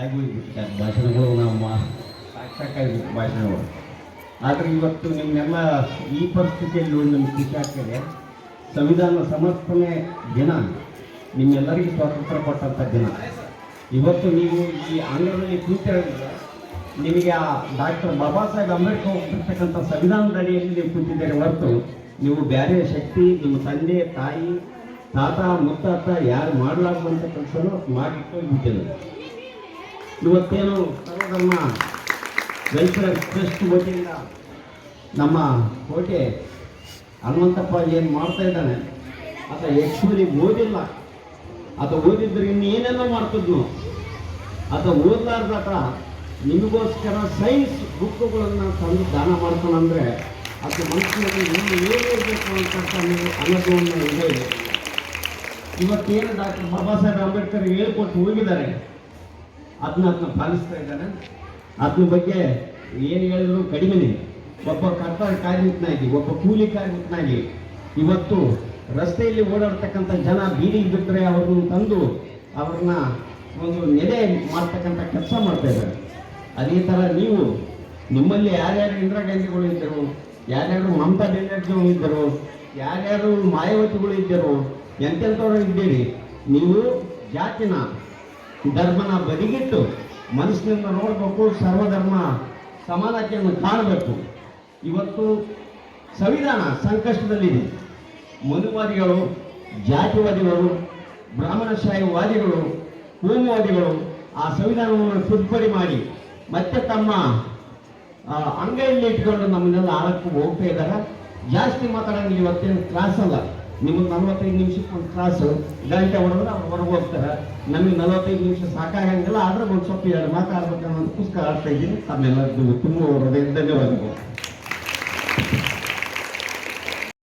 ಆಗೋಗ್ಬಿಟ್ಟಿದ್ದಾರೆ ಭಾಷಣಗಳು ನಮ್ಮ ಸಾಕಾಗಿಬಿಟ್ಟು ಭಾಷಣಗಳು. ಆದರೆ ಇವತ್ತು ನಿಮ್ಮೆಲ್ಲ ಈ ಪರಿಸ್ಥಿತಿಯಲ್ಲಿ ನೋಡಿ ನಮ್ಗೆ ಖುಷಿ ಆಗ್ತದೆ. ಸಂವಿಧಾನ ಸಮರ್ಪಣೆ ದಿನ. ನಿಮ್ಮೆಲ್ಲರಿಗೂ ಸ್ವಾತಂತ್ರ್ಯ ಕೊಟ್ಟಂಥ ದಿನ. ಇವತ್ತು ನೀವು ಈ ಆಂಗ್ಲದಲ್ಲಿ ಕೂತಿರೋದ್ರಿಂದ ನಿಮಗೆ ಆ ಡಾಕ್ಟರ್ ಬಾಬಾ ಸಾಹೇಬ್ ಅಂಬೇಡ್ಕರ್ ಹೋಗ್ತಿರ್ತಕ್ಕಂಥ ಸಂವಿಧಾನದ ಅಡಿಯಲ್ಲಿ ನೀವು ಕೂತಿದ್ದೀರಿ ಹೊರತು ನೀವು ಬೇರೆ ಶಕ್ತಿ, ನಿಮ್ಮ ತಂದೆ, ತಾಯಿ, ತಾತ, ಮುತ್ತಾತ ಯಾರು ಮಾಡಲಾರ್ದಂಥ ಕೆಲಸನೂ ಮಾಡಿಟ್ಟು ಬಿಟ್ಟಿಲ್ಲ ಇವತ್ತೇನು ಸರ್ವಧರ್ಮ ವೆಲ್ಫೇರ್ ಟ್ರಸ್ಟ್ ವತಿಯಿಂದ ನಮ್ಮ ಕೋಟೆ ಹನುಮಂತಪ್ಪ ಏನು ಮಾಡ್ತಾ ಇದ್ದಾನೆ ಆತ ಆ್ಯಕ್ಚುಲಿ ಓದಿಲ್ಲ. ಆತ ಓದಿದ್ರೆ ಇನ್ನೇನೆಲ್ಲ ಮಾಡ್ತಿದ್ನು. ಆತ ಓದ್ಲಾರ್ದಾಟ ನಿಮಗೋಸ್ಕರ ಸೈನ್ಸ್ ಬುಕ್ಗಳನ್ನು ತಂದು ದಾನ ಮಾಡ್ತಾನಂದರೆ ಅದು ಮನುಷ್ಯನಲ್ಲಿ ಏನು ಏನಿರಬೇಕು ಅಂತ ಅನ್ನೋದನ್ನು ಇದೆ. ಇವತ್ತೇನು ಡಾಕ್ಟರ್ ಬಾಬಾ ಸಾಹೇಬ್ ಅಂಬೇಡ್ಕರ್ ಹೇಳ್ಕೊಟ್ಟು ಹೋಗಿದ್ದಾರೆ. ಅದನ್ನ ಅದನ್ನ ಪಾಲಿಸ್ತಾ ಇದ್ದಾನೆ. ಅದ್ರ ಬಗ್ಗೆ ಏನು ಹೇಳಿದ್ರು ಕಡಿಮೆನೇ. ಒಬ್ಬ ಕರ್ತವ್ಯ ಕಾರ್ಮಿಕನಾಗಿ, ಒಬ್ಬ ಕೂಲಿ ಕಾರ್ಮಿಕನಾಗಿ ಇವತ್ತು ರಸ್ತೆಯಲ್ಲಿ ಓಡಾಡ್ತಕ್ಕಂಥ ಜನ ಬೀದಿಗೆ ಬಿಟ್ಟರೆ ಅವ್ರನ್ನ ತಂದು ಅವ್ರನ್ನ ಒಂದು ನೆಲೆ ಮಾಡ್ತಕ್ಕಂಥ ಕೆಲಸ ಮಾಡ್ತಾ ಇದ್ದಾರೆ. ಅದೇ ಥರ ನೀವು ನಿಮ್ಮಲ್ಲಿ ಯಾರ್ಯಾರು ಇಂದಿರಾ ಗಾಂಧಿಗಳು ಇದ್ದರು, ಯಾರ್ಯಾರು ಮಮತಾ ಬ್ಯಾನರ್ಜಿಗಳು ಇದ್ದರು, ಯಾರ್ಯಾರು ಮಾಯಾವತಿಗಳು ಇದ್ದರು, ಎಂತೆಂಥವ್ರು ಇದ್ದೀರಿ, ನೀವು ಜಾತಿನ ಧರ್ಮನ ಬದಿಗಿಟ್ಟು ಮನಸ್ಸಿನಿಂದ ನೋಡಬೇಕು, ಸರ್ವಧರ್ಮ ಸಮಾನತೆಯನ್ನು ಕಾಣಬೇಕು. ಇವತ್ತು ಸಂವಿಧಾನ ಸಂಕಷ್ಟದಲ್ಲಿದೆ. ಮನುವಾದಿಗಳು, ಜಾತಿವಾದಿಗಳು, ಬ್ರಾಹ್ಮಣಶಾಹಿವಾದಿಗಳು, ಕೋಮುವಾದಿಗಳು ಆ ಸಂವಿಧಾನವನ್ನು ತಿದ್ದುಪಡಿ ಮಾಡಿ ಮತ್ತೆ ತಮ್ಮ ಅಂಗೈಯಲ್ಲಿ ಇಟ್ಕೊಂಡು ನಮ್ಮನ್ನೆಲ್ಲ ಆಳಕ್ಕೂ ಹೋಗ್ತಾ ಇದ್ದಾರೆ. ಜಾಸ್ತಿ ಮಾತಾಡೋಂಗಿಲ್ಲ ಇವತ್ತೇನು ಕ್ಲಾಸ್ ಅಲ್ಲ. ನಿಮಗೆ ನಲವತ್ತೈದು ನಿಮಿಷಕ್ಕೆ ಒಂದು ಕ್ಲಾಸು ಗಂಟೆ ಹೊಡೆದ್ರೆ ಅವ್ರು ಹೊರಗೆ ಹೋಗ್ತಾರೆ. ನಮಗೆ ನಲವತ್ತೈದು ನಿಮಿಷ ಸಾಕಾಗಂಗಿಲ್ಲ ಆದರೆ ಒಂದು ಸ್ವಲ್ಪ ಎರಡು ಮಾತಾಡ್ಬೇಕನ್ನೋದಕ್ಕೋಸ್ಕರ ಆಡ್ತಾ ಇದ್ದೀನಿ. ತಮ್ಮೆಲ್ಲರಿಗೂ ತುಂಬ ಹೃದಯ ಧನ್ಯವಾದಗಳು.